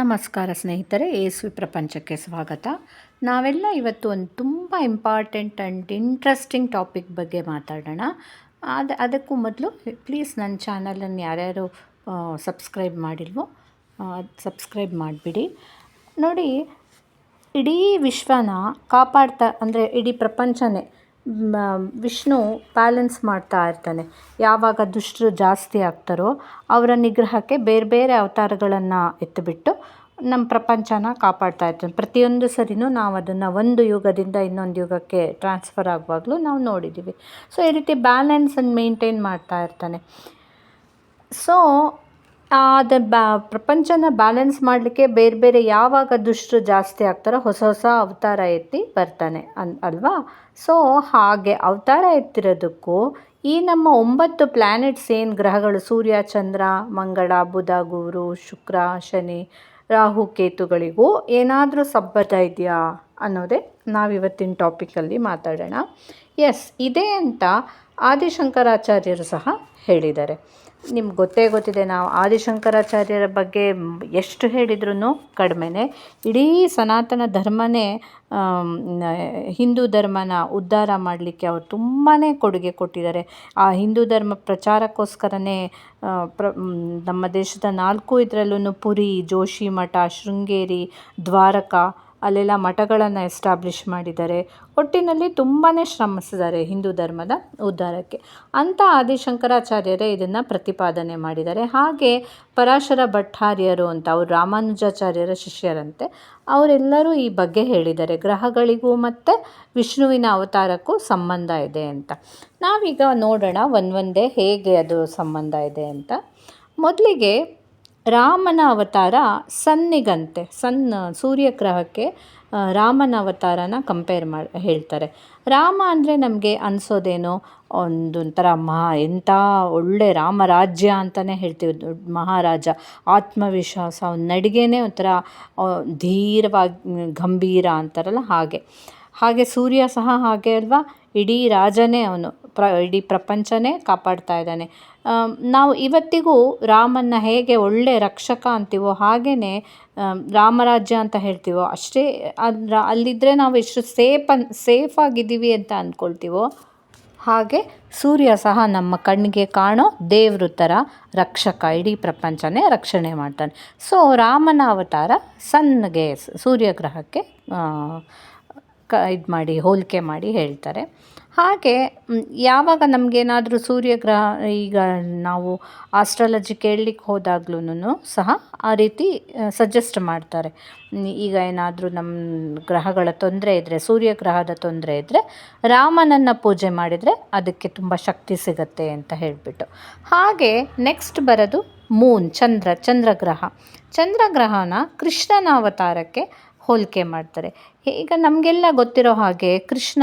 ನಮಸ್ಕಾರ ಸ್ನೇಹಿತರೆ ಏಸ್ವಿ ಪ್ರಪಂಚಕ್ಕೆ ಸ್ವಾಗತ. ನಾವೆಲ್ಲ ಇವತ್ತು ಒಂದು ತುಂಬ ಇಂಪಾರ್ಟೆಂಟ್ ಆ್ಯಂಡ್ ಇಂಟ್ರೆಸ್ಟಿಂಗ್ ಟಾಪಿಕ್ ಬಗ್ಗೆ ಮಾತಾಡೋಣ. ಅದು, ಅದಕ್ಕೂ ಮೊದಲು ಪ್ಲೀಸ್ ನನ್ನ ಚಾನಲನ್ನು ಯಾರ್ಯಾರು ಸಬ್ಸ್ಕ್ರೈಬ್ ಮಾಡಿಲ್ವೋ ಸಬ್ಸ್ಕ್ರೈಬ್ ಮಾಡಿಬಿಡಿ. ನೋಡಿ, ಇಡೀ ವಿಶ್ವನ ಕಾಪಾಡ್ತಾ, ಅಂದರೆ ಇಡೀ ಪ್ರಪಂಚನೇ ವಿಷ್ಣು ಬ್ಯಾಲೆನ್ಸ್ ಮಾಡ್ತಾ ಇರ್ತಾನೆ. ಯಾವಾಗ ದುಷ್ಟರು ಜಾಸ್ತಿ ಆಗ್ತಾರೋ ಅವರ ನಿಗ್ರಹಕ್ಕೆ ಬೇರೆ ಬೇರೆ ಅವತಾರಗಳನ್ನು ಎತ್ತಿಬಿಟ್ಟು ನಮ್ಮ ಪ್ರಪಂಚನ ಕಾಪಾಡ್ತಾ ಇರ್ತಾನೆ. ಪ್ರತಿಯೊಂದು ಸರಿನೂ ನಾವು ಅದನ್ನು ಒಂದು ಯುಗದಿಂದ ಇನ್ನೊಂದು ಯುಗಕ್ಕೆ ಟ್ರಾನ್ಸ್ಫರ್ ಆಗುವಾಗಲೂ ನಾವು ನೋಡಿದ್ದೀವಿ. ಸೊ ಈ ರೀತಿ ಬ್ಯಾಲೆನ್ಸನ್ನು ಮೇಂಟೈನ್ ಮಾಡ್ತಾ ಇರ್ತಾನೆ. ಸೊ ಅದು ಬ್ಯಾ ಪ್ರಪಂಚನ ಬ್ಯಾಲೆನ್ಸ್ ಮಾಡಲಿಕ್ಕೆ ಬೇರೆ ಬೇರೆ ಯಾವಾಗ ದುಷ್ಟರು ಜಾಸ್ತಿ ಆಗ್ತಾರೋ ಹೊಸ ಹೊಸ ಅವತಾರ ಎತ್ತಿ ಬರ್ತಾನೆ ಅನ್, ಅಲ್ವಾ? ಸೊ ಹಾಗೆ ಅವತಾರ ಎತ್ತಿರೋದಕ್ಕೂ ಈ ನಮ್ಮ ಒಂಬತ್ತು ಪ್ಲ್ಯಾನೆಟ್ಸ್ ಏನು ಗ್ರಹಗಳು? ಸೂರ್ಯ, ಚಂದ್ರ, ಮಂಗಳ, ಬುಧ, ಗುರು, ಶುಕ್ರ, ಶನಿ, ರಾಹು, ಕೇತುಗಳಿಗೂ ಏನಾದರೂ ಸಬ್ಬದ ಇದೆಯಾ ಅನ್ನೋದೇ ನಾವಿವತ್ತಿನ ಟಾಪಿಕಲ್ಲಿ ಮಾತಾಡೋಣ. ಎಸ್ ಇದೆ ಅಂತ. ಆದಿಶಂಕರಾಚಾರ್ಯರು ಸಹ ಹೇಳಿದ್ದಾರೆ. ನಿಮ್ಗೆ ಗೊತ್ತೇ ಗೊತ್ತಿದೆ, ನಾವು ಆದಿಶಂಕರಾಚಾರ್ಯರ ಬಗ್ಗೆ ಎಷ್ಟು ಹೇಳಿದ್ರೂ ಕಡಿಮೆನೇ. ಇಡೀ ಸನಾತನ ಧರ್ಮನೇ ಹಿಂದೂ ಧರ್ಮನ ಉದ್ಧಾರ ಮಾಡಲಿಕ್ಕೆ ಅವರು ತುಂಬಾ ಕೊಡುಗೆ ಕೊಟ್ಟಿದ್ದಾರೆ. ಆ ಹಿಂದೂ ಧರ್ಮ ಪ್ರಚಾರಕ್ಕೋಸ್ಕರನೇ ಪ್ರ ನಮ್ಮ ದೇಶದ ನಾಲ್ಕು ಇದರಲ್ಲೂ ಪುರಿ ಜೋಶಿ ಮಠ ಶೃಂಗೇರಿ, ದ್ವಾರಕಾ ಅಲ್ಲೆಲ್ಲ ಮಠಗಳನ್ನು ಎಸ್ಟಾಬ್ಲಿಷ್ ಮಾಡಿದ್ದಾರೆ. ಒಟ್ಟಿನಲ್ಲಿ ತುಂಬಾ ಶ್ರಮಿಸಿದ್ದಾರೆ ಹಿಂದೂ ಧರ್ಮದ ಉದ್ಧಾರಕ್ಕೆ. ಅಂಥ ಆದಿಶಂಕರಾಚಾರ್ಯರೇ ಇದನ್ನು ಪ್ರತಿಪಾದನೆ ಮಾಡಿದ್ದಾರೆ. ಹಾಗೆ ಪರಾಶರ ಭಟ್ಟಾರ್ಯರು ಅಂತ ಅವರು ರಾಮಾನುಜಾಚಾರ್ಯರ ಶಿಷ್ಯರಂತೆ, ಅವರೆಲ್ಲರೂ ಈ ಬಗ್ಗೆ ಹೇಳಿದ್ದಾರೆ. ಗ್ರಹಗಳಿಗೂ ಮತ್ತು ವಿಷ್ಣುವಿನ ಅವತಾರಕ್ಕೂ ಸಂಬಂಧ ಇದೆ ಅಂತ. ನಾವೀಗ ನೋಡೋಣ ಒಂದೊಂದೇ ಹೇಗೆ ಅದು ಸಂಬಂಧ ಇದೆ ಅಂತ. ಮೊದಲಿಗೆ ರಾಮನ ಅವತಾರ ಸನ್ನಿಗಂತೆ, ಸನ್, ಸೂರ್ಯಗ್ರಹಕ್ಕೆ ರಾಮನ ಅವತಾರನ ಕಂಪೇರ್ ಮಾಡಿ, ಹೇಳ್ತಾರೆ. ರಾಮ ಅಂದರೆ ನಮಗೆ ಅನಿಸೋದೇನೋ ಒಂದೊಂಥರ ಮಹಾ, ಎಂಥ ಒಳ್ಳೆ ರಾಮರಾಜ್ಯ ಅಂತಲೇ ಹೇಳ್ತೀವಿ. ದೊಡ್ಡ ಮಹಾರಾಜ, ಆತ್ಮವಿಶ್ವಾಸ, ಅವ್ನ ನಡಿಗೆನೇ ಒಂಥರ ಧೀರವಾಗಿ, ಗಂಭೀರ ಅಂತಾರಲ್ಲ ಹಾಗೆ. ಹಾಗೆ ಸೂರ್ಯ ಸಹ ಹಾಗೆ ಅಲ್ವಾ? ಇಡೀ ರಾಜನೇ ಅವನು. ಪ್ರ, ಇಡೀ ಪ್ರಪಂಚನೇ ಕಾಪಾಡ್ತಾ ಇದ್ದಾನೆ. ನಾವು ಇವತ್ತಿಗೂ ರಾಮನ್ನ ಹೇಗೆ ಒಳ್ಳೆ ರಕ್ಷಕ ಅಂತೀವೋ ಹಾಗೆಯೇ ರಾಮರಾಜ್ಯ ಅಂತ ಹೇಳ್ತೀವೋ, ಅಷ್ಟೇ ಅದ್ರ ಅಲ್ಲಿದ್ದರೆ ನಾವು ಎಷ್ಟು ಸೇಫ್ ಅನ್, ಸೇಫ್ ಆಗಿದ್ದೀವಿ ಅಂತ ಅಂದ್ಕೊಳ್ತೀವೋ ಹಾಗೆ ಸೂರ್ಯ ಸಹ ನಮ್ಮ ಕಣ್ಣಿಗೆ ಕಾಣೋ ದೇವ್ರ ಥರ ರಕ್ಷಕ, ಇಡೀ ಪ್ರಪಂಚನೇ ರಕ್ಷಣೆ ಮಾಡ್ತಾನೆ. ಸೊ, ರಾಮನ ಅವತಾರ ಸನ್ಗೆ ಸೂರ್ಯಗ್ರಹಕ್ಕೆ ಕ ಇದು ಮಾಡಿ, ಹೋಲಿಕೆ ಮಾಡಿ ಹೇಳ್ತಾರೆ. ಹಾಗೆ ಯಾವಾಗ ನಮಗೇನಾದರೂ ಸೂರ್ಯಗ್ರಹ, ಈಗ ನಾವು ಆಸ್ಟ್ರಾಲಜಿ ಕೇಳಲಿಕ್ಕೆ ಹೋದಾಗ್ಲೂ ಸಹ ಆ ರೀತಿ ಸಜೆಸ್ಟ್ ಮಾಡ್ತಾರೆ. ಈಗ ಏನಾದರೂ ನಮ್ಮ ಗ್ರಹಗಳ ತೊಂದರೆ ಇದ್ದರೆ ಸೂರ್ಯಗ್ರಹದ ತೊಂದರೆ ಇದ್ದರೆ ರಾಮನನ್ನು ಪೂಜೆ ಮಾಡಿದರೆ ಅದಕ್ಕೆ ತುಂಬ ಶಕ್ತಿ ಸಿಗತ್ತೆ ಅಂತ ಹೇಳಿಬಿಟ್ಟು. ಹಾಗೆ ನೆಕ್ಸ್ಟ್ ಬರೋದು ಮೂನ್ ಚಂದ್ರ, ಚಂದ್ರಗ್ರಹ. ಚಂದ್ರಗ್ರಹನ ಕೃಷ್ಣನ ಅವತಾರಕ್ಕೆ ಹೋಲಿಕೆ ಮಾಡ್ತಾರೆ. ಈಗ ನಮಗೆಲ್ಲ ಗೊತ್ತಿರೋ ಹಾಗೆ ಕೃಷ್ಣ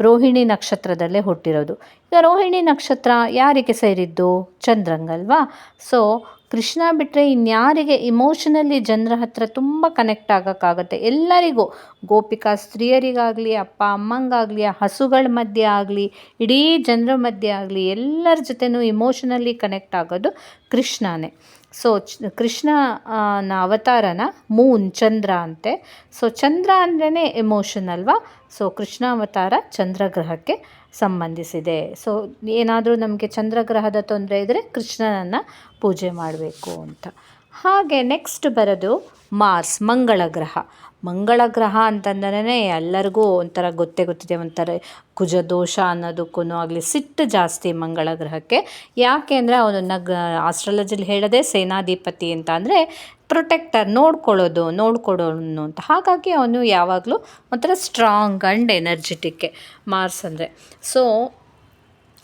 ರೋಹಿಣಿ ನಕ್ಷತ್ರದಲ್ಲೇ ಹುಟ್ಟಿರೋದು. ಈಗ ರೋಹಿಣಿ ನಕ್ಷತ್ರ ಯಾರಿಗೆ ಸೇರಿದ್ದು? ಚಂದ್ರಂಗಲ್ವಾ ಸೊ ಕೃಷ್ಣ ಬಿಟ್ಟರೆ ಇನ್ಯಾರಿಗೆ ಇಮೋಷನಲಿ ಜನರ ಹತ್ರ ತುಂಬ ಕನೆಕ್ಟ್ ಆಗೋಕ್ಕಾಗತ್ತೆ. ಎಲ್ಲರಿಗೂ. ಗೋಪಿಕಾ ಸ್ತ್ರೀಯರಿಗಾಗಲಿ, ಅಪ್ಪ ಅಮ್ಮಂಗಾಗಲಿ, ಆ ಹಸುಗಳ ಮಧ್ಯೆ ಆಗಲಿ, ಇಡೀ ಜನರ ಮಧ್ಯೆ ಆಗಲಿ ಎಲ್ಲರ ಜೊತೆನೂ ಇಮೋಷನಲಿ ಕನೆಕ್ಟ್ ಆಗೋದು ಕೃಷ್ಣನೇ. ಸೊ ಚ ಕೃಷ್ಣ ನ ಅವತಾರನ ಮೂನ್ ಚಂದ್ರ ಅಂತೆ. ಸೊ ಚಂದ್ರ ಅಂದ್ರೇ ಎಮೋಷನ್ ಅಲ್ವಾ? ಸೊ ಕೃಷ್ಣ ಅವತಾರ ಚಂದ್ರಗ್ರಹಕ್ಕೆ ಸಂಬಂಧಿಸಿದೆ. ಸೊ ಏನಾದರೂ ನಮಗೆ ಚಂದ್ರಗ್ರಹದ ತೊಂದರೆ ಇದ್ದರೆ ಕೃಷ್ಣನನ್ನು ಪೂಜೆ ಮಾಡಬೇಕು ಅಂತ. ಹಾಗೆ ನೆಕ್ಸ್ಟ್ ಬರೋದು ಮಾರ್ಸ್ ಮಂಗಳ ಗ್ರಹ ಮಂಗಳ ಗ್ರಹ ಅಂತಂದ್ರೆ ಎಲ್ಲರಿಗೂ ಒಂಥರ ಗೊತ್ತೇ ಗೊತ್ತಿದೆ, ಒಂಥರ ಕುಜದೋಷ ಅನ್ನೋದಕ್ಕೂ ಆಗಲಿ ಸಿಟ್ಟು ಜಾಸ್ತಿ ಮಂಗಳ ಗ್ರಹಕ್ಕೆ. ಯಾಕೆ ಅಂದರೆ ಅವನನ್ನು ಗ ಆಸ್ಟ್ರಾಲಜಿಲಿ ಹೇಳೋದೇ ಸೇನಾಧಿಪತಿ ಅಂತ ಅಂದರೆ ಪ್ರೊಟೆಕ್ಟರ್, ನೋಡ್ಕೊಳ್ಳೋದು, ನೋಡ್ಕೊಡೋನು ಅಂತ. ಹಾಗಾಗಿ ಅವನು ಯಾವಾಗಲೂ ಒಂಥರ ಸ್ಟ್ರಾಂಗ್ ಆ್ಯಂಡ್ ಎನರ್ಜೆಟಿಕ್ಕೆ ಮಾರ್ಸ್ ಅಂದರೆ. ಸೊ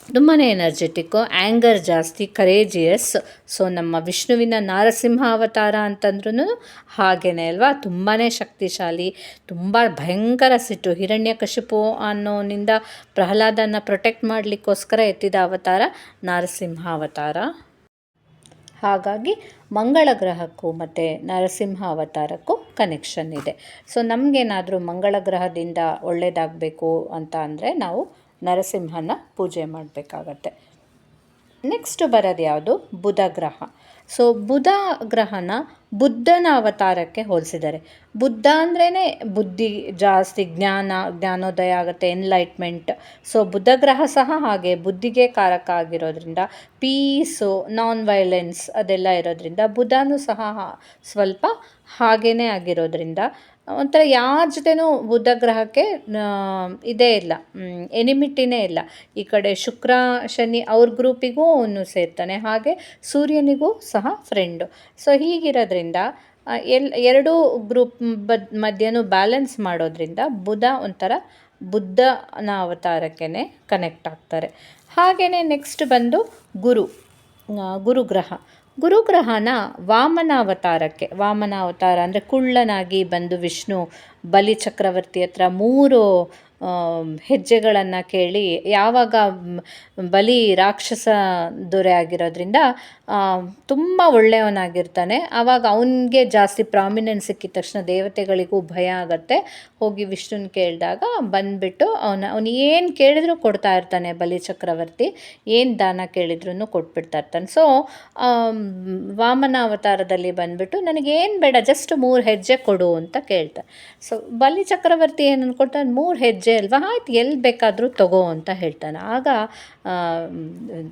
ತುಂಬಾ ಎನರ್ಜೆಟಿಕ್ಕು ಆ್ಯಂಗರ್ ಜಾಸ್ತಿ ಕರೇಜಿಯಸ್ ಸೊ ನಮ್ಮ ವಿಷ್ಣುವಿನ ನಾರಸಿಂಹ ಅವತಾರ ಅಂತಂದ್ರೂ ಹಾಗೇನೆ ಅಲ್ವಾ? ತುಂಬಾ ಶಕ್ತಿಶಾಲಿ, ತುಂಬ ಭಯಂಕರ ಸಿಟ್ಟು. ಹಿರಣ್ಯಕಶಿಪು ಅನ್ನೋನಿಂದ ಪ್ರಹ್ಲಾದನ ಪ್ರೊಟೆಕ್ಟ್ ಮಾಡಲಿಕ್ಕೋಸ್ಕರ ಎತ್ತಿದ ಅವತಾರ ನಾರಸಿಂಹ ಅವತಾರ. ಹಾಗಾಗಿ ಮಂಗಳ ಗ್ರಹಕ್ಕೂ ಮತ್ತು ನರಸಿಂಹ ಅವತಾರಕ್ಕೂ ಕನೆಕ್ಷನ್ ಇದೆ. ಸೊ ನಮಗೇನಾದರೂ ಮಂಗಳ ಗ್ರಹದಿಂದ ಒಳ್ಳೆಯದಾಗಬೇಕು ಅಂತ ಅಂದರೆ ನಾವು ನರಸಿಂಹನ ಪೂಜೆ ಮಾಡಬೇಕಾಗತ್ತೆ. ನೆಕ್ಸ್ಟ್ ಬರೋದು ಯಾವುದು? ಬುಧ ಗ್ರಹ. ಸೊ ಬುಧ ಗ್ರಹನ ಬುದ್ಧನ ಅವತಾರಕ್ಕೆ ಹೋಲಿಸಿದ್ದಾರೆ. ಬುದ್ಧ ಅಂದ್ರೇ ಬುದ್ಧಿ ಜಾಸ್ತಿ ಜ್ಞಾನ, ಜ್ಞಾನೋದಯ ಆಗುತ್ತೆ ಎನ್ಲೈಟ್ಮೆಂಟ್ ಸೊ ಬುಧ ಗ್ರಹ ಸಹ ಹಾಗೆ ಬುದ್ಧಿಗೆ ಕಾರಕ ಆಗಿರೋದ್ರಿಂದ ಪೀಸು ನಾನ್ ವೈಲೆನ್ಸ್ ಅದೆಲ್ಲ ಇರೋದ್ರಿಂದ ಬುಧನೂ ಸಹ ಸ್ವಲ್ಪ ಹಾಗೇ ಆಗಿರೋದ್ರಿಂದ ಒಂಥರ ಯಾರ ಜೊತೆನೂ ಬುಧ ಗ್ರಹಕ್ಕೆ ಇದೇ ಇಲ್ಲ. ಎನಿಮಿಟಿನೇ ಇಲ್ಲ. ಈ ಕಡೆ ಶುಕ್ರ, ಶನಿ ಅವ್ರ ಗ್ರೂಪಿಗೂ ಅವನು ಸೇರ್ತಾನೆ. ಹಾಗೆ ಸೂರ್ಯನಿಗೂ ಸಹ ಫ್ರೆಂಡು ಸೊ ಹೀಗಿರೋದ್ರಿಂದ ಎಲ್, ಎರಡೂ ಗ್ರೂಪ್ ಬದ್, ಮಧ್ಯನೂ ಬ್ಯಾಲೆನ್ಸ್ ಮಾಡೋದ್ರಿಂದ ಬುಧ ಒಂಥರ ಬುದ್ಧನ ಅವತಾರಕ್ಕೆ ಕನೆಕ್ಟ್ ಆಗ್ತಾರೆ. ಹಾಗೆಯೇ ನೆಕ್ಸ್ಟ್ ಬಂದು ಗುರು. ಗುರುಗ್ರಹ. ಗುರುಗ್ರಹನ ವಾಮನ ಅವತಾರಕ್ಕೆ ವಾಮನ ಅವತಾರ ಅಂದರೆ ಕುಳ್ಳನಾಗಿ ಬಂದು ವಿಷ್ಣು ಬಲಿ ಚಕ್ರವರ್ತಿ ಹತ್ರ ಮೂರು ಹೆಜ್ಜೆಗಳನ್ನು ಕೇಳಿ ಯಾವಾಗ ಬಲಿ ರಾಕ್ಷಸ ದೊರೆ ಆಗಿರೋದ್ರಿಂದ ತುಂಬ ಒಳ್ಳೆಯವನಾಗಿರ್ತಾನೆ. ಆವಾಗ ಅವನಿಗೆ ಜಾಸ್ತಿ ಪ್ರಾಮಿನೆನ್ಸ್ ಸಿಕ್ಕಿದ ತಕ್ಷಣ ದೇವತೆಗಳಿಗೂ ಭಯ ಆಗತ್ತೆ. ಹೋಗಿ ವಿಷ್ಣುನ ಕೇಳಿದಾಗ ಬಂದುಬಿಟ್ಟು ಅವನ, ಅವನು ಏನು ಕೇಳಿದ್ರು ಕೊಡ್ತಾ ಇರ್ತಾನೆ ಬಲಿ ಚಕ್ರವರ್ತಿ. ಏನು ದಾನ ಕೇಳಿದ್ರು ಕೊಟ್ಬಿಡ್ತಾ ಇರ್ತಾನೆ. ಸೊ ವಾಮನ ಅವತಾರದಲ್ಲಿ ಬಂದುಬಿಟ್ಟು ನನಗೇನು ಬೇಡ ಜಸ್ಟ್ ಮೂರು ಹೆಜ್ಜೆ ಕೊಡು ಅಂತ ಕೇಳ್ತಾನೆ. ಸೊ ಬಲಿ ಚಕ್ರವರ್ತಿ ಏನು ಅಂದ್ಕೊಳ್ತಾನೆ ಮೂರು ಹೆಜ್ಜೆ ಅಲ್ವಾ? ಆಯ್ತು, ಎಲ್ಲಿ ಬೇಕಾದರೂ ತಗೋ ಅಂತ ಹೇಳ್ತಾನೆ. ಆಗ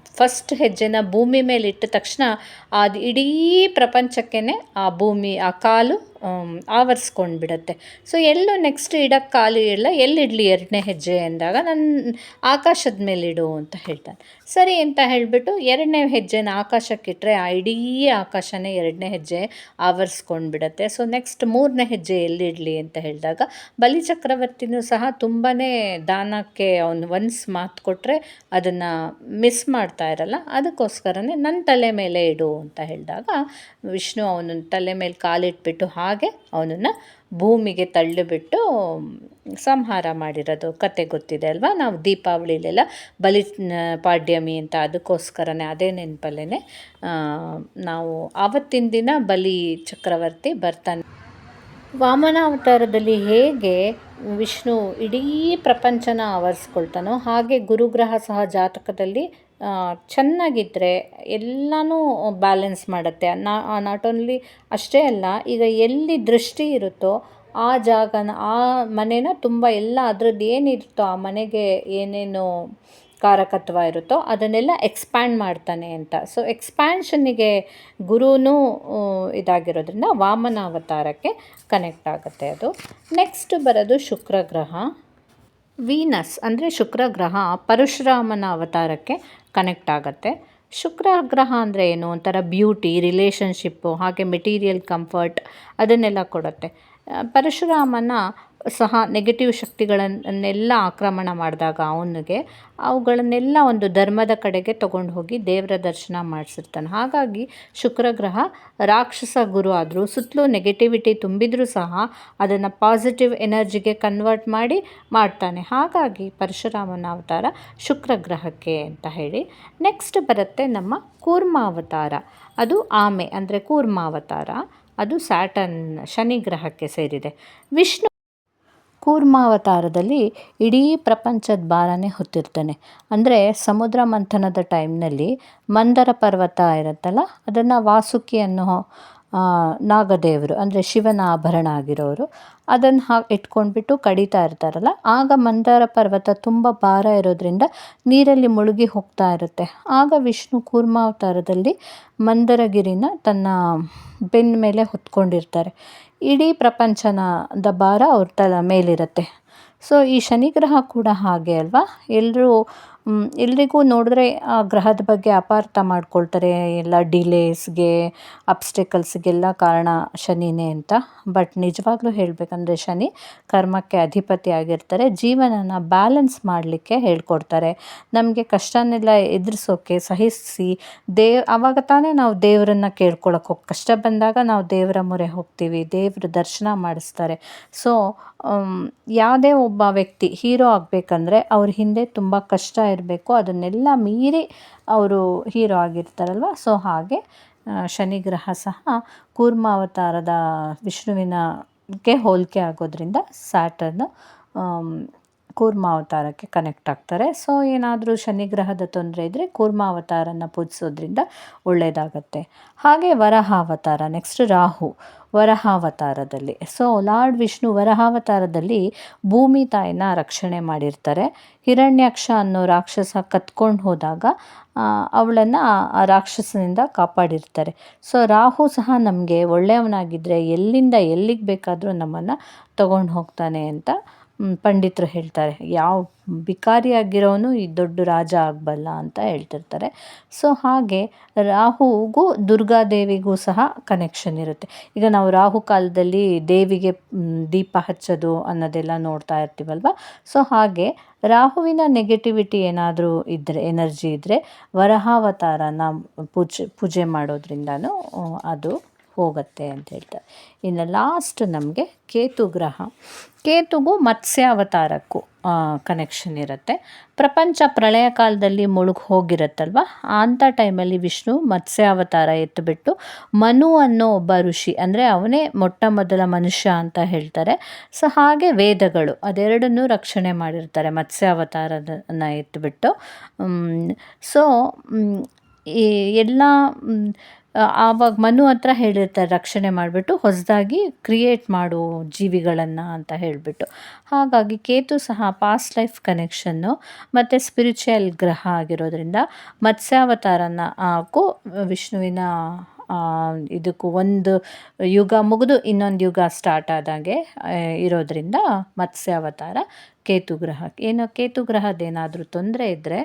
ಫಸ್ಟ್ ಹೆಜ್ಜೆನ ಭೂಮಿ ಮೇಲೆ ಇಟ್ಟ ತಕ್ಷಣ ಅದು ಇಡೀ ಪ್ರಪಂಚಕ್ಕೇ ಆ ಭೂಮಿ, ಆ ಕಾಲು ಆವರಿಸ್ಕೊಂಡು ಬಿಡುತ್ತೆ ಸೊ ಎಲ್ಲೂ ನೆಕ್ಸ್ಟ್ ಇಡಕ್ಕೆ ಕಾಲು ಇಲ್ಲ. ಎಲ್ಲಿಡಲಿ ಎರಡನೇ ಹೆಜ್ಜೆ ಅಂದಾಗ ನನ್ನ ಆಕಾಶದ ಮೇಲೆ ಇಡು ಅಂತ ಹೇಳ್ತಾನೆ. ಸರಿ ಅಂತ ಹೇಳಿಬಿಟ್ಟು ಎರಡನೇ ಹೆಜ್ಜೆನ ಆಕಾಶಕ್ಕಿಟ್ಟರೆ ಆ ಇಡೀ ಆಕಾಶನೇ ಎರಡನೇ ಹೆಜ್ಜೆ ಆವರಿಸ್ಕೊಂಡ್ಬಿಡತ್ತೆ. ಸೊ ನೆಕ್ಸ್ಟ್ ಮೂರನೇ ಹೆಜ್ಜೆ ಎಲ್ಲಿಡಲಿ ಅಂತ ಹೇಳಿದಾಗ ಬಲಿ ಚಕ್ರವರ್ತಿನೂ ಸಹ ತುಂಬಾ ದಾನಕ್ಕೆ ಅವನು ಒನ್ಸ್ ಮಾತು ಕೊಟ್ಟರೆ ಅದನ್ನು ಮಿಸ್ ಮಾಡ್ತಾ ಇರಲ್ಲ. ಅದಕ್ಕೋಸ್ಕರನೇ ನನ್ನ ತಲೆ ಮೇಲೆ ಇಡು ಅಂತ ಹೇಳಿದಾಗ ವಿಷ್ಣು ಅವನ ತಲೆ ಮೇಲೆ ಕಾಲಿಟ್ಬಿಟ್ಟು ಹಾಗೆ ಅವನನ್ನು ಭೂಮಿಗೆ ತಳ್ಳಿಬಿಟ್ಟು ಸಂಹಾರ ಮಾಡಿರೋದು ಕತೆ ಗೊತ್ತಿದೆ ಅಲ್ವಾ? ನಾವು ದೀಪಾವಳಿಲೆಲ್ಲ ಬಲಿ ಪಾಡ್ಯಮಿ ಅಂತ ಅದಕ್ಕೋಸ್ಕರನೇ, ಅದೇ ನೆನಪಲ್ಲೇ ನಾವು ಆವತ್ತಿನ ದಿನ ಬಲಿ ಚಕ್ರವರ್ತಿ ಬರ್ತಾನೆ. ವಾಮನಾವತಾರದಲ್ಲಿ ಹೇಗೆ ವಿಷ್ಣು ಇಡೀ ಪ್ರಪಂಚನ ಆವರಿಸ್ಕೊಳ್ತಾನೋ ಹಾಗೆ ಗುರುಗ್ರಹ ಸಹ ಜಾತಕದಲ್ಲಿ ಚೆನ್ನಾಗಿದ್ದರೆ ಎಲ್ಲನೂ ಬ್ಯಾಲೆನ್ಸ್ ಮಾಡುತ್ತೆ. ನಾ ನಾಟ್ ಓನ್ಲಿ ಅಷ್ಟೇ ಅಲ್ಲ, ಈಗ ಎಲ್ಲಿ ದೃಷ್ಟಿ ಇರುತ್ತೋ ಆ ಜಾಗನ, ಆ ಮನೇನ ತುಂಬ ಎಲ್ಲ ಅದ್ರದ್ದು ಏನಿರುತ್ತೋ ಆ ಮನೆಗೆ ಏನೇನು ಕಾರಕತ್ವ ಇರುತ್ತೋ ಅದನ್ನೆಲ್ಲ ಎಕ್ಸ್ಪ್ಯಾಂಡ್ ಮಾಡ್ತಾನೆ ಅಂತ. ಸೊ ಎಕ್ಸ್ಪ್ಯಾನ್ಷನ್ನಿಗೆ ಗುರುನೂ ಇದಾಗಿರೋದ್ರಿಂದ ವಾಮನ ಅವತಾರಕ್ಕೆ ಕನೆಕ್ಟ್ ಆಗುತ್ತೆ ಅದು. ನೆಕ್ಸ್ಟ್ ಬರೋದು ಶುಕ್ರ ಗ್ರಹ ವೀನಸ್ ಅಂದರೆ ಶುಕ್ರ ಗ್ರಹ ಪರಶುರಾಮನ ಅವತಾರಕ್ಕೆ ಕನೆಕ್ಟ್ ಆಗುತ್ತೆ. ಶುಕ್ರ ಗ್ರಹ ಅಂದರೆ ಏನು? ಒಂಥರ ಬ್ಯೂಟಿ ರಿಲೇಷನ್ಶಿಪ್ಪು ಹಾಗೆ ಮೆಟೀರಿಯಲ್ ಕಂಫರ್ಟ್ ಅದನ್ನೆಲ್ಲ ಕೊಡುತ್ತೆ. ಪರಶುರಾಮನ ಸಹ ನೆಗೆಟಿವ್ ಶಕ್ತಿಗಳನ್ನೆಲ್ಲ ಆಕ್ರಮಣ ಮಾಡಿದಾಗ ಅವನಿಗೆ ಅವುಗಳನ್ನೆಲ್ಲ ಒಂದು ಧರ್ಮದ ಕಡೆಗೆ ತಗೊಂಡು ಹೋಗಿ ದೇವರ ದರ್ಶನ ಮಾಡಿಸಿರ್ತಾನೆ. ಹಾಗಾಗಿ ಶುಕ್ರ ಗ್ರಹ ರಾಕ್ಷಸ ಗುರು ಆದರೂ ಸುತ್ತಲೂ ನೆಗೆಟಿವಿಟಿ ತುಂಬಿದರೂ ಸಹ ಅದನ್ನು ಪಾಸಿಟಿವ್ ಎನರ್ಜಿಗೆ ಕನ್ವರ್ಟ್ ಮಾಡಿ ಮಾಡ್ತಾನೆ. ಹಾಗಾಗಿ ಪರಶುರಾಮನ ಅವತಾರ ಶುಕ್ರ ಗ್ರಹಕ್ಕೆ ಅಂತ ಹೇಳಿ. ನೆಕ್ಸ್ಟ್ ಬರುತ್ತೆ ನಮ್ಮ ಕೂರ್ಮಾವತಾರ. ಅದು ಆಮೆ ಅಂದರೆ ಕೂರ್ಮಾವತಾರ. ಅದು ಸ್ಯಾಟನ್ ಶನಿ ಗ್ರಹಕ್ಕೆ ಸೇರಿದೆ. ವಿಷ್ಣು ಕೂರ್ಮಾವತಾರದಲ್ಲಿ ಇಡೀ ಪ್ರಪಂಚದ ಭಾರನೇ ಹೊತ್ತಿರ್ತಾನೆ. ಅಂದರೆ ಸಮುದ್ರ ಮಂಥನದ ಟೈಮ್ನಲ್ಲಿ ಮಂದರ ಪರ್ವತ ಇರುತ್ತಲ್ಲ, ಅದನ್ನು ವಾಸುಕಿ ಅನ್ನೋ ನಾಗದೇವರು, ಅಂದರೆ ಶಿವನ ಆಭರಣ ಆಗಿರೋರು, ಅದನ್ನು ಹಾ, ಇಟ್ಕೊಂಡ್ಬಿಟ್ಟು ಕಡಿತಾ ಇರ್ತಾರಲ್ಲ, ಆಗ ಮಂದಾರ ಪರ್ವತ ತುಂಬ ಭಾರ ಇರೋದ್ರಿಂದ ನೀರಲ್ಲಿ ಮುಳುಗಿ ಹೋಗ್ತಾ ಇರುತ್ತೆ. ಆಗ ವಿಷ್ಣು ಕೂರ್ಮಾವತಾರದಲ್ಲಿ ಮಂದರಗಿರಿನ ತನ್ನ ಬೆನ್ನ ಮೇಲೆ ಹೊತ್ಕೊಂಡಿರ್ತಾರೆ. ಇಡೀ ಪ್ರಪಂಚನದ ಭಾರ ಅವ್ರ ತಲೆ ಮೇಲಿರುತ್ತೆ. ಸೊ ಈ ಶನಿಗ್ರಹ ಕೂಡ ಹಾಗೆ ಅಲ್ವಾ? ಎಲ್ಲರೂ ಎಲ್ರಿಗೂ ನೋಡಿದ್ರೆ ಆ ಗ್ರಹದ ಬಗ್ಗೆ ಅಪಾರ್ಥ ಮಾಡ್ಕೊಳ್ತಾರೆ. ಎಲ್ಲ ಡಿಲೇಸ್ಗೆ, ಅಬ್ಸ್ಟೆಕಲ್ಸ್ಗೆಲ್ಲ ಕಾರಣ ಶನಿನೇ ಅಂತ. ಬಟ್ ನಿಜವಾಗ್ಲೂ ಹೇಳಬೇಕಂದ್ರೆ ಶನಿ ಕರ್ಮಕ್ಕೆ ಅಧಿಪತಿ ಆಗಿರ್ತಾರೆ. ಜೀವನನ ಬ್ಯಾಲೆನ್ಸ್ ಮಾಡಲಿಕ್ಕೆ ಹೇಳ್ಕೊಡ್ತಾರೆ. ನಮಗೆ ಕಷ್ಟನೆಲ್ಲ ಎದುರಿಸೋಕ್ಕೆ ಸಹಿಸಿ ದೇವ್ ಆವಾಗ ತಾನೇ ನಾವು ದೇವರನ್ನು ಕೇಳ್ಕೊಳಕ್ಕೆ ಹೋಗಿ, ಕಷ್ಟ ಬಂದಾಗ ನಾವು ದೇವರ ಮೊರೆ ಹೋಗ್ತೀವಿ, ದೇವ್ರ ದರ್ಶನ ಮಾಡಿಸ್ತಾರೆ. ಸೊ ಯಾವುದೇ ಒಬ್ಬ ವ್ಯಕ್ತಿ ಹೀರೋ ಆಗಬೇಕಂದ್ರೆ ಅವ್ರ ಹಿಂದೆ ತುಂಬ ಕಷ್ಟ ಇರಬೇಕು. ಅದನ್ನೆಲ್ಲ ಮೀರಿ ಅವರು ಹೀರೋ ಆಗಿರ್ತಾರಲ್ವ? ಸೊ ಹಾಗೆ ಶನಿಗ್ರಹ ಸಹ ಕೂರ್ಮಾವತಾರದ ವಿಷ್ಣುವಿನ ಗೆ ಹೋಲಿಕೆ ಆಗೋದ್ರಿಂದ ಸ್ಯಾಟರ್ನ್ ಕೂರ್ಮಾವತಾರಕ್ಕೆ ಕನೆಕ್ಟ್ ಆಗ್ತಾರೆ. ಸೊ ಏನಾದರೂ ಶನಿಗ್ರಹದ ತೊಂದರೆ ಇದ್ದರೆ ಕೂರ್ಮಾವತಾರನ ಪೂಜಿಸೋದ್ರಿಂದ ಒಳ್ಳೆಯದಾಗತ್ತೆ ಹಾಗೆ ವರಹಾವತಾರ ನೆಕ್ಸ್ಟ್ ರಾಹು, ವರಹಾವತಾರದಲ್ಲಿ. ಸೊ ಲಾರ್ಡ್ ವಿಷ್ಣು ವರಹಾವತಾರದಲ್ಲಿ ಭೂಮಿ ತಾಯಿನ ರಕ್ಷಣೆ ಮಾಡಿರ್ತಾರೆ. ಹಿರಣ್ಯಾಕ್ಷ ಅನ್ನೋ ರಾಕ್ಷಸ ಕತ್ಕೊಂಡು ಹೋದಾಗ ಅವಳನ್ನು ಆ ರಾಕ್ಷಸನಿಂದ ಕಾಪಾಡಿರ್ತಾರೆ. ಸೊ ರಾಹು ಸಹ ನಮಗೆ ಒಳ್ಳೆಯವನಾಗಿದ್ದರೆ ಎಲ್ಲಿಂದ ಎಲ್ಲಿಗೆ ಬೇಕಾದರೂ ನಮ್ಮನ್ನು ತಗೊಂಡು ಹೋಗ್ತಾನೆ ಅಂತ ಪಂಡಿತರು ಹೇಳ್ತಾರೆ, ಯಾವ ಬಿಕಾರಿಯಾಗಿರೋನು ಈ ದೊಡ್ಡ ರಾಜ ಆಗಬಲ್ಲ ಅಂತ ಹೇಳ್ತಿರ್ತಾರೆ. ಸೊ ಹಾಗೆ ರಾಹುಗೂ ದುರ್ಗಾದೇವಿಗೂ ಸಹ ಕನೆಕ್ಷನ್ ಇರುತ್ತೆ. ಈಗ ನಾವು ರಾಹು ಕಾಲದಲ್ಲಿ ದೇವಿಗೆ ದೀಪ ಹಚ್ಚೋದು ಅನ್ನೋದೆಲ್ಲ ನೋಡ್ತಾ ಇರ್ತೀವಲ್ವ? ಸೊ ಹಾಗೆ ರಾಹುವಿನ ನೆಗೆಟಿವಿಟಿ ಏನಾದರೂ ಇದ್ದರೆ ಎನರ್ಜಿ ಇದ್ದರೆ ವರಹಾವತಾರನ ಪೂಜೆ ಪೂಜೆ ಮಾಡೋದ್ರಿಂದನೂ ಅದು ಹೋಗುತ್ತೆ ಅಂತ ಹೇಳ್ತಾರೆ. ಇನ್ನು ಲಾಸ್ಟ್ ನಮಗೆ ಕೇತು ಗ್ರಹ. ಕೇತುಗೂ ಮತ್ಸ್ಯಾವತಾರಕ್ಕೂ ಕನೆಕ್ಷನ್ ಇರುತ್ತೆ. ಪ್ರಪಂಚ ಪ್ರಳಯ ಕಾಲದಲ್ಲಿ ಮುಳುಗಿ ಹೋಗಿರುತ್ತಲ್ವ? ಅಂಥ ಟೈಮಲ್ಲಿ ವಿಷ್ಣು ಮತ್ಸ್ಯಾವತಾರ ಎತ್ತುಬಿಟ್ಟು ಮನು ಅನ್ನೋ ಒಬ್ಬ ಋಷಿ, ಅಂದರೆ ಅವನೇ ಮೊಟ್ಟ ಮೊದಲ ಮನುಷ್ಯ ಅಂತ ಹೇಳ್ತಾರೆ. ಸೊ ಹಾಗೆ ವೇದಗಳು, ಅದೆರಡನ್ನೂ ರಕ್ಷಣೆ ಮಾಡಿರ್ತಾರೆ ಮತ್ಸ್ಯಾವತಾರದನ್ನ ಎತ್ತುಬಿಟ್ಟು ಸೊ ಈ ಎಲ್ಲ ಆವಾಗ ಮನು ಹತ್ರ ಹೇಳಿರ್ತಾರೆ, ರಕ್ಷಣೆ ಮಾಡಿಬಿಟ್ಟು ಹೊಸದಾಗಿ ಕ್ರಿಯೇಟ್ ಮಾಡು ಜೀವಿಗಳನ್ನು ಅಂತ ಹೇಳಿಬಿಟ್ಟು. ಹಾಗಾಗಿ ಕೇತು ಸಹ ಪಾಸ್ಟ್ ಲೈಫ್ ಕನೆಕ್ಷನ್ನು ಮತ್ತು ಸ್ಪಿರಿಚುಯಲ್ ಗ್ರಹ ಆಗಿರೋದ್ರಿಂದ ಮತ್ಸ್ಯಾವತಾರನ ಹಾಕು, ವಿಷ್ಣುವಿನ ಇದಕ್ಕೂ ಒಂದು ಯುಗ ಮುಗಿದು ಇನ್ನೊಂದು ಯುಗ ಸ್ಟಾರ್ಟ್ ಆದಾಗೆ ಇರೋದ್ರಿಂದ ಮತ್ಸ್ಯಾವತಾರ ಕೇತು ಗ್ರಹ ಏನೋ ಕೇತು ಗ್ರಹದ್ದೇನಾದರೂ ತೊಂದರೆ ಇದ್ದರೆ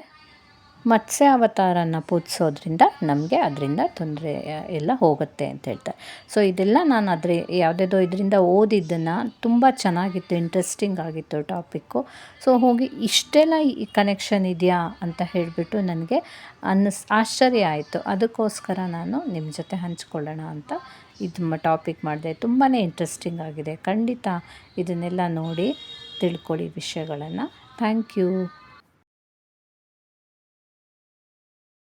ಮತ್ಸ್ಯಾವತಾರನ ಪೂಜಿಸೋದ್ರಿಂದ ನಮಗೆ ಅದರಿಂದ ತೊಂದರೆ ಎಲ್ಲ ಹೋಗುತ್ತೆ ಅಂತ ಹೇಳ್ತಾರೆ ಸೊ ಇದೆಲ್ಲ ನಾನು ಅದ್ರ ಯಾವುದೇದೋ ಇದರಿಂದ ಓದಿದ್ದನ್ನು ತುಂಬ ಚೆನ್ನಾಗಿತ್ತು ಇಂಟ್ರೆಸ್ಟಿಂಗ್ ಆಗಿತ್ತು ಟಾಪಿಕ್ಕು ಸೊ ಹೋಗಿ ಇಷ್ಟೆಲ್ಲ ಈ ಕನೆಕ್ಷನ್ ಇದೆಯಾ ಅಂತ ಹೇಳಿಬಿಟ್ಟು ನನಗೆ ಅನ್ನಿಸ್, ಆಶ್ಚರ್ಯ ಆಯಿತು. ಅದಕ್ಕೋಸ್ಕರ ನಾನು ನಿಮ್ಮ ಜೊತೆ ಹಂಚ್ಕೊಳ್ಳೋಣ ಅಂತ ಇದು ಟಾಪಿಕ್ ಮಾಡಿದೆ. ತುಂಬಾ ಇಂಟ್ರೆಸ್ಟಿಂಗ್ ಆಗಿದೆ. ಖಂಡಿತ ಇದನ್ನೆಲ್ಲ ನೋಡಿ ತಿಳ್ಕೊಳ್ಳಿ ವಿಷಯಗಳನ್ನು. Thank you